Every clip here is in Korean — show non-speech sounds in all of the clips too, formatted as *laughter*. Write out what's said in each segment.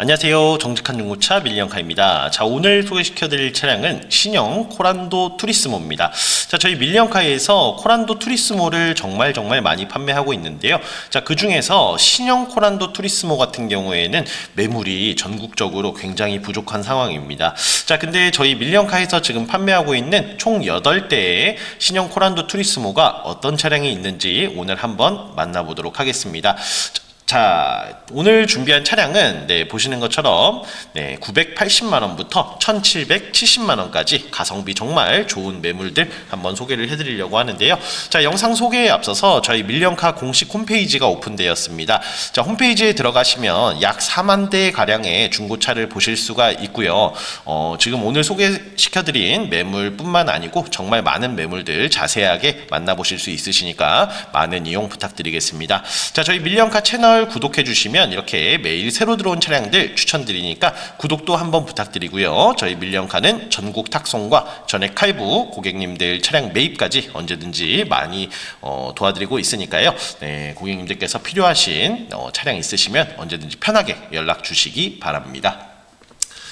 안녕하세요. 정직한 중고차 밀리언카입니다. 자, 오늘 소개시켜드릴 차량은 신형 코란도 투리스모입니다. 자, 저희 밀리언카에서 코란도 투리스모를 정말 정말 많이 판매하고 있는데요. 자, 그 중에서 신형 코란도 투리스모 같은 경우에는 매물이 전국적으로 굉장히 부족한 상황입니다. 자, 근데 저희 밀리언카에서 지금 판매하고 있는 총 8대의 신형 코란도 투리스모가 어떤 차량이 있는지 오늘 한번 만나보도록 하겠습니다. 자, 오늘 준비한 차량은 네, 보시는 것처럼 네, 980만 원부터 1,770만 원까지 가성비 정말 좋은 매물들 한번 소개를 해 드리려고 하는데요. 자, 영상 소개에 앞서서 저희 밀리언카 공식 홈페이지가 오픈되었습니다. 자, 홈페이지에 들어가시면 약 4만 대 가량의 중고차를 보실 수가 있고요. 어, 지금 오늘 소개시켜 드린 매물뿐만 아니고 정말 많은 매물들 자세하게 만나 보실 수 있으시니까 많은 이용 부탁드리겠습니다. 자, 저희 밀리언카 채널 구독해 주시면 이렇게 매일 새로 들어온 차량들 추천드리니까 구독도 한번 부탁드리고요. 저희 밀리언카는 전국 탁송과 전액 칼부 고객님들 차량 매입까지 언제든지 많이 어, 도와드리고 있으니까요. 네, 고객님들께서 필요하신 어, 차량 있으시면 언제든지 편하게 연락 주시기 바랍니다.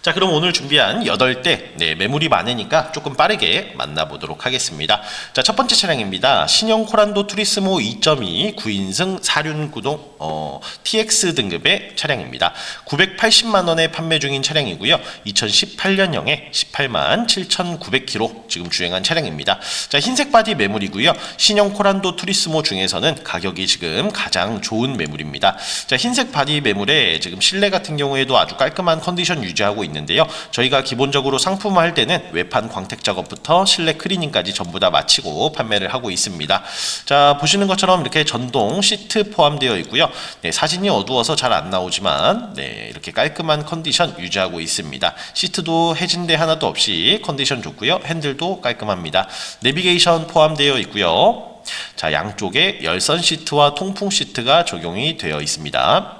자, 그럼 오늘 준비한 8대, 네, 매물이 많으니까 조금 빠르게 만나보도록 하겠습니다. 자, 첫 번째 차량입니다. 신형 코란도 투리스모 2.2 9인승 4륜 구동, 어, TX 등급의 차량입니다. 980만 원에 판매 중인 차량이고요. 2018년형에 18만 7,900km 지금 주행한 차량입니다. 자, 흰색 바디 매물이고요. 신형 코란도 투리스모 중에서는 가격이 지금 가장 좋은 매물입니다. 자, 흰색 바디 매물에 지금 실내 같은 경우에도 아주 깔끔한 컨디션 유지하고 있는데요. 저희가 기본적으로 상품화할 때는 외판 광택 작업부터 실내 클리닝까지 전부 다 마치고 판매를 하고 있습니다. 자, 보시는 것처럼 이렇게 전동 시트 포함되어 있고요. 네, 사진이 어두워서 잘 안 나오지만 네, 이렇게 깔끔한 컨디션 유지하고 있습니다. 시트도 해진대 하나도 없이 컨디션 좋고요. 핸들도 깔끔합니다. 내비게이션 포함되어 있고요. 자, 양쪽에 열선 시트와 통풍 시트가 적용이 되어 있습니다.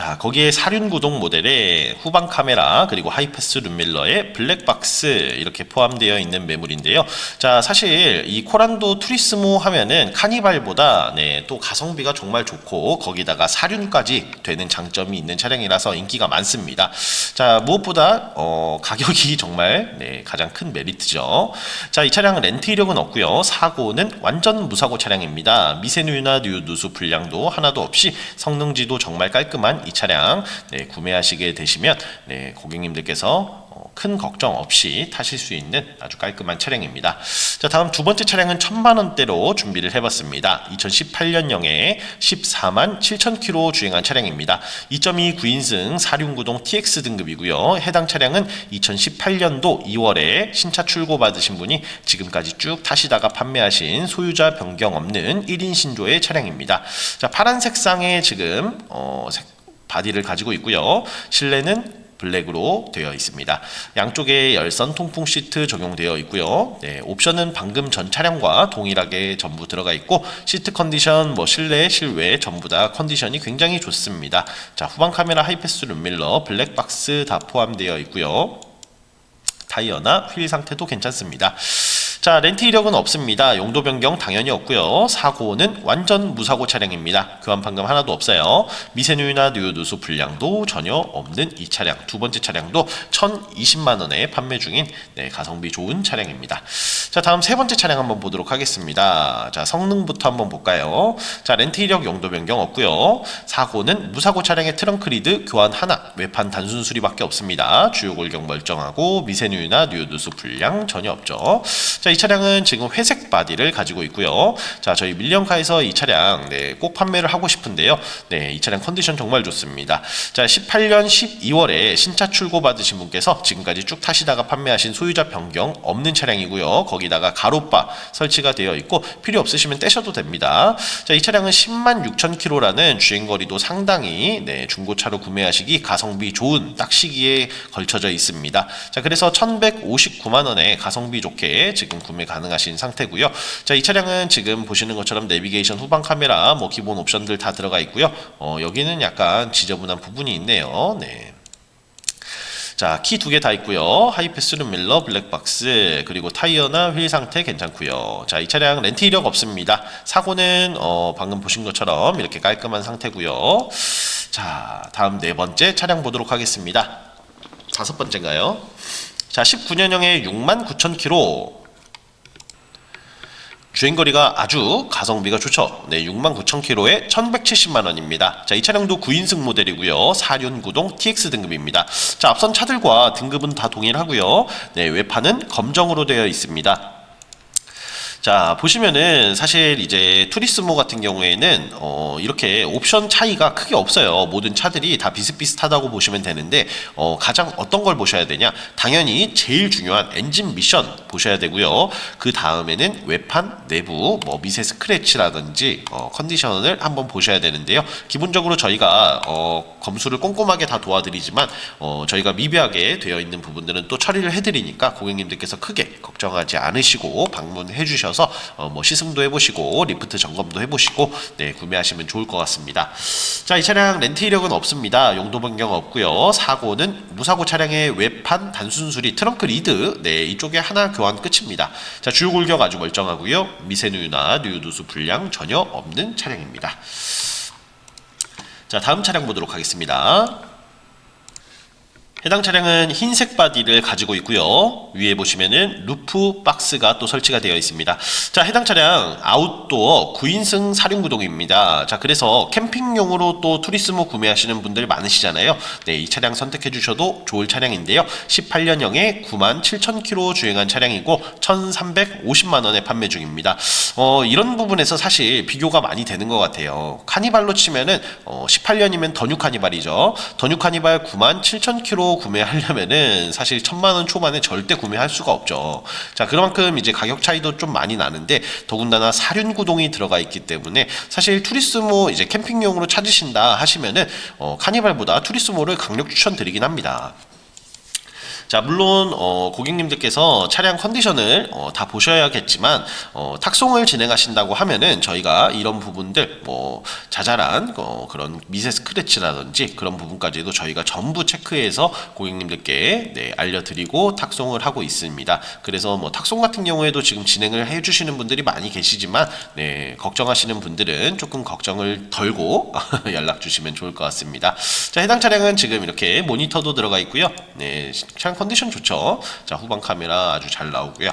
자, 거기에 사륜 구동 모델에 후방 카메라 그리고 하이패스 룸밀러에 블랙박스 이렇게 포함되어 있는 매물인데요. 자, 사실 이 코란도 투리스모 하면은 카니발보다 네, 또 가성비가 정말 좋고 거기다가 사륜까지 되는 장점이 있는 차량이라서 인기가 많습니다. 자, 무엇보다 어, 가격이 *laughs* 정말 네, 가장 큰 메리트죠. 자, 이 차량 렌트 이력은 없고요. 사고는 완전 무사고 차량입니다. 미세누유나 뉴 누수 불량도 하나도 없이 성능지도 정말 깔끔한 이 차량 네, 구매하시게 되시면 네, 고객님들께서 어, 큰 걱정 없이 타실 수 있는 아주 깔끔한 차량입니다. 자, 다음 두 번째 차량은 천만 원대로 준비를 해봤습니다. 2018년형에 14만 7천 킬로 주행한 차량입니다. 2.2 9인승 4륜구동 TX 등급이고요. 해당 차량은 2018년도 2월에 신차 출고 받으신 분이 지금까지 쭉 타시다가 판매하신 소유자 변경 없는 1인 신조의 차량입니다. 자, 파란 색상의 지금 어, 색, 바디를 가지고 있고요. 실내는 블랙으로 되어 있습니다. 양쪽에 열선 통풍 시트 적용되어 있고요. 네, 옵션은 방금 전 차량과 동일하게 전부 들어가 있고 시트 컨디션, 뭐 실내, 실외 전부 다 컨디션이 굉장히 좋습니다. 자, 후방 카메라 하이패스 룸밀러, 블랙박스 다 포함되어 있고요. 타이어나 휠 상태도 괜찮습니다. 자, 렌트 이력은 없습니다. 용도 변경 당연히 없고요. 사고는 완전 무사고 차량입니다. 교환 판금 하나도 없어요. 미세누유나 뉴 누수 불량도 전혀 없는 이 차량. 두 번째 차량도 1,020만 원에 판매 중인 네, 가성비 좋은 차량입니다. 자, 다음 세 번째 차량 한번 보도록 하겠습니다. 자, 성능부터 한번 볼까요? 자, 렌트 이력 용도 변경 없고요. 사고는 무사고 차량의 트렁크 리드 교환 하나, 외판 단순 수리밖에 없습니다. 주요 골격 멀쩡하고 미세누유나 뉴 누수 불량 전혀 없죠. 자, 이 차량은 지금 회색 바디를 가지고 있고요. 자, 저희 밀리언카에서 이 차량 네, 꼭 판매를 하고 싶은데요. 네, 이 차량 컨디션 정말 좋습니다. 자, 18년 12월에 신차 출고 받으신 분께서 지금까지 쭉 타시다가 판매하신 소유자 변경 없는 차량이고요. 거기다가 가로바 설치가 되어 있고 필요 없으시면 떼셔도 됩니다. 자, 이 차량은 10만 6천 킬로라는 주행 거리도 상당히 네, 중고차로 구매하시기 가성비 좋은 딱 시기에 걸쳐져 있습니다. 자, 그래서 1,159만 원에 가성비 좋게 지금 구매 가능하신 상태고요. 자, 이 차량은 지금 보시는 것처럼 내비게이션 후방 카메라 뭐 기본 옵션들 다 들어가 있고요. 어, 여기는 약간 지저분한 부분이 있네요. 네. 자, 키 두 개 다 있고요. 하이패스 룸밀러, 블랙박스, 그리고 타이어나 휠 상태 괜찮고요. 자, 이 차량 렌트 이력 없습니다. 사고는 어, 방금 보신 것처럼 이렇게 깔끔한 상태고요. 자, 다음 네 번째 차량 보도록 하겠습니다. 다섯 번째인가요? 자, 19년형의 69,000km. 주행거리가 아주 가성비가 좋죠. 네, 69,000km에 1,170만 원입니다. 자, 이 차량도 9인승 모델이고요. 4륜 구동 TX 등급입니다. 자, 앞선 차들과 등급은 다 동일하고요. 네, 외판은 검정으로 되어 있습니다. 자 보시면은 사실 이제 투리스모 같은 경우에는 어 이렇게 옵션 차이가 크게 없어요. 모든 차들이 다 비슷비슷하다고 보시면 되는데 어 가장 어떤 걸 보셔야 되냐? 당연히 제일 중요한 엔진 미션 보셔야 되고요. 그 다음에는 외판 내부 뭐 미세 스크래치라든지 어 컨디션을 한번 보셔야 되는데요. 기본적으로 저희가 어 검수를 꼼꼼하게 다 도와드리지만 어 저희가 미비하게 되어 있는 부분들은 또 처리를 해드리니까 고객님들께서 크게 걱정하지 않으시고 방문해 주셔 서 어, 뭐 시승도 해보시고 리프트 점검도 해보시고 네 구매하시면 좋을 것 같습니다. 자 이 차량 렌트 이력은 없습니다. 용도 변경 없고요. 사고는 무사고 차량의 외판 단순 수리 트렁크 리드 네 이쪽에 하나 교환 끝입니다. 자 주요 골격 아주 멀쩡하고요. 미세누유나 누유도수 불량 전혀 없는 차량입니다. 자 다음 차량 보도록 하겠습니다. 해당 차량은 흰색 바디를 가지고 있고요. 위에 보시면은 루프 박스가 또 설치가 되어 있습니다. 자, 해당 차량 아웃도어 9인승 사륜구동입니다. 자, 그래서 캠핑용으로 또 투리스모 구매하시는 분들 많으시잖아요. 네, 이 차량 선택해 주셔도 좋을 차량인데요. 18년형에 9만 7천 킬로 주행한 차량이고 1,350만 원에 판매 중입니다. 어, 이런 부분에서 사실 비교가 많이 되는 것 같아요. 카니발로 치면은 어, 18년이면 더뉴 카니발이죠. 더뉴 카니발 9만 7천 킬로 구매하려면은 사실 천만 원 초반에 절대 구매할 수가 없죠. 자, 그만큼 이제 가격 차이도 좀 많이 나는데 더군다나 사륜 구동이 들어가 있기 때문에 사실 투리스모 이제 캠핑용으로 찾으신다 하시면은 어, 카니발보다 투리스모를 강력 추천드리긴 합니다. 자, 물론 어, 고객님들께서 차량 컨디션을 어, 다 보셔야겠지만 어, 탁송을 진행하신다고 하면은 저희가 이런 부분들 뭐 자잘한 어, 그런 미세 스크래치라든지 그런 부분까지도 저희가 전부 체크해서 고객님들께 네, 알려드리고 탁송을 하고 있습니다. 그래서 뭐 탁송 같은 경우에도 지금 진행을 해주시는 분들이 많이 계시지만 네, 걱정하시는 분들은 조금 걱정을 덜고 *laughs* 연락 주시면 좋을 것 같습니다. 자, 해당 차량은 지금 이렇게 모니터도 들어가 있고요. 네, 차량 컨디션 좋죠. 자, 후방 카메라 아주 잘 나오고요.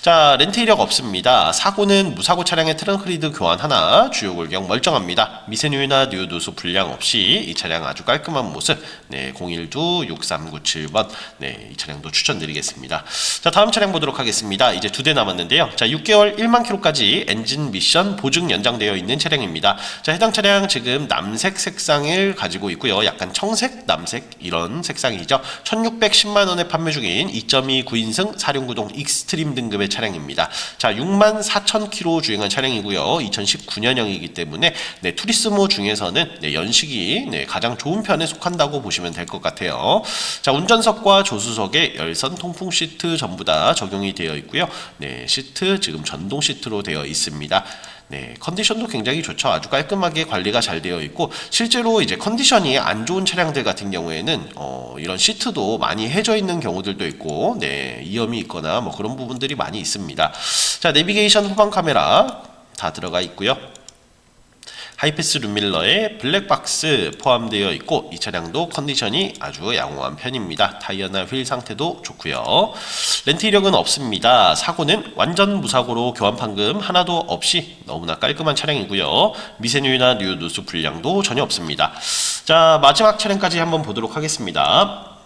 자, 렌트 이력 없습니다. 사고는 무사고 차량의 트렁크 리드 교환 하나, 주요 골격 멀쩡합니다. 미세누유나 뉴도수 불량 없이 이 차량 아주 깔끔한 모습. 네, 012-6397번. 네, 이 차량도 추천드리겠습니다. 자, 다음 차량 보도록 하겠습니다. 이제 두 대 남았는데요. 자, 6개월 1만 킬로까지 엔진 미션 보증 연장되어 있는 차량입니다. 자, 해당 차량 지금 남색 색상을 가지고 있고요. 약간 청색, 남색 이런 색상이죠. 1,610만 원에 판매 중인 2.2 9인승 사륜구동 익스트림 등급의 차량입니다. 자, 6만 4천 킬로 주행한 차량이고요. 2019년형이기 때문에 네, 투리스모 중에서는 네, 연식이 네, 가장 좋은 편에 속한다고 보시면 될 것 같아요. 자, 운전석과 조수석에 열선 통풍 시트 전부 다 적용이 되어 있고요. 네, 시트 지금 전동 시트로 되어 있습니다. 네, 컨디션도 굉장히 좋죠. 아주 깔끔하게 관리가 잘 되어 있고 실제로 이제 컨디션이 안 좋은 차량들 같은 경우에는 어, 이런 시트도 많이 해져 있는 경우들도 있고 네, 이염이 있거나 뭐 그런 부분들이 많이 있습니다. 자, 내비게이션 후방 카메라 다 들어가 있고요. 하이패스 룸밀러에 블랙박스 포함되어 있고 이 차량도 컨디션이 아주 양호한 편입니다. 타이어나 휠 상태도 좋고요. 렌트 이력은 없습니다. 사고는 완전 무사고로 교환 판금 하나도 없이 너무나 깔끔한 차량이고요. 미세누유나 뉴누수 불량도 전혀 없습니다. 자 마지막 차량까지 한번 보도록 하겠습니다.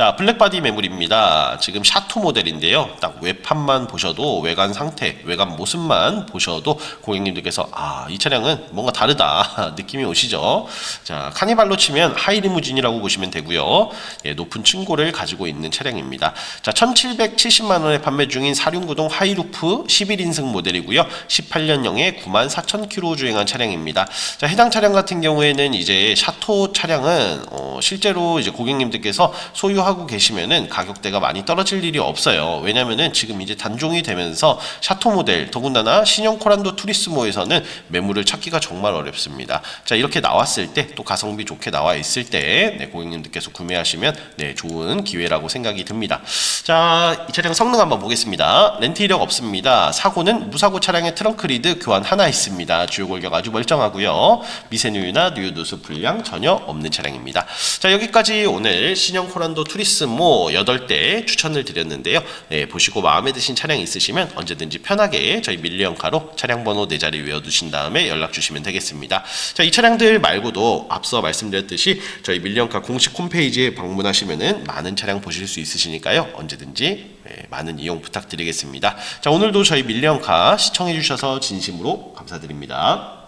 자, 블랙바디 매물입니다. 지금 샤토 모델인데요. 딱 외판만 보셔도 외관 상태, 외관 모습만 보셔도 고객님들께서 아, 이 차량은 뭔가 다르다 *laughs* 느낌이 오시죠? 자, 카니발로 치면 하이리무진이라고 보시면 되고요. 예, 높은 층고를 가지고 있는 차량입니다. 자, 1,770만 원에 판매 중인 사륜구동 하이루프 11인승 모델이고요. 18년형에 9만 4천 킬로 주행한 차량입니다. 자, 해당 차량 같은 경우에는 이제 샤토 차량은 어, 실제로 이제 고객님들께서 소유하고 하고 계시면은 가격대가 많이 떨어질 일이 없어요. 왜냐면은 지금 이제 단종이 되면서 샤토 모델 더군다나 신형 코란도 투리스모에서는 매물을 찾기가 정말 어렵습니다. 자 이렇게 나왔을 때 또 가성비 좋게 나와 있을 때 네, 고객님들께서 구매하시면 네 좋은 기회라고 생각이 듭니다. 자 이 차량 성능 한번 보겠습니다. 렌트 이력 없습니다. 사고는 무사고 차량의 트렁크 리드 교환 하나 있습니다. 주요 골격 아주 멀쩡하고요. 미세누유나 누유 누수 불량 전혀 없는 차량입니다. 자 여기까지 오늘 신형 코란도 투리스모 8대 추천을 드렸는데요. 네, 보시고 마음에 드신 차량 있으시면 언제든지 편하게 저희 밀리언카로 차량 번호 네 자리 외워두신 다음에 연락 주시면 되겠습니다. 자 이 차량들 말고도 앞서 말씀드렸듯이 저희 밀리언카 공식 홈페이지에 방문하시면은 많은 차량 보실 수 있으시니까요. 언제든지 네, 많은 이용 부탁드리겠습니다. 자 오늘도 저희 밀리언카 시청해 주셔서 진심으로 감사드립니다.